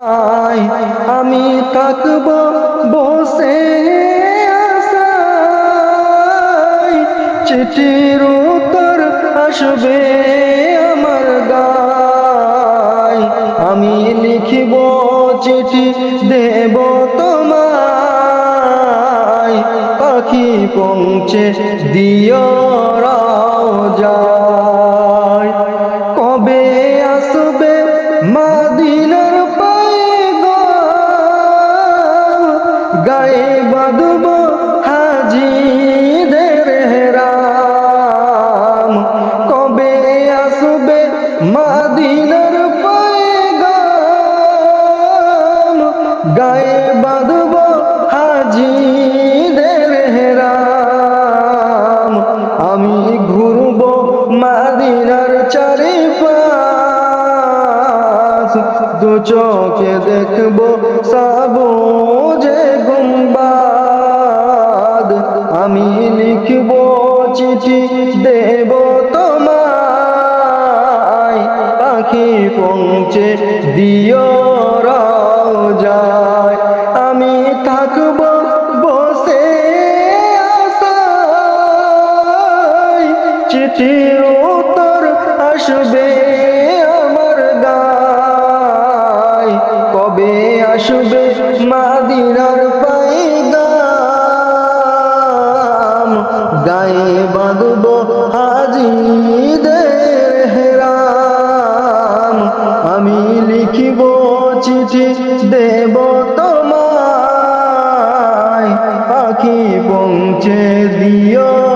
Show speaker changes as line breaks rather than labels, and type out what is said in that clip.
আমি থাকব বসে চিঠির উত্তর আসবে আমার গায়। আমি লিখিব চিঠি দেব তোমায়। পাখি পৌঁছে দিও রাও যায় গায়ে বাঁধব হাজিদের হেরাম। কবে আসবে মাদিনার পায়গাম? গায়ে বাঁধব হাজিদের হেরাম। আমি ঘুরব মাদিনার চারিপাশ। দু চোখে দেখব দেব তোমায়। পাখি পৌঁছে দিও যায় আমি থাকব বসে আশায়। চিঠির উত্তর আসবে আমার গায়। কবে আসবে গায়ে বাঁধব হাজিদের হেরাম আমি লিখিব চিঠি দেব তোমায়। পাখি পৌঁছে দিও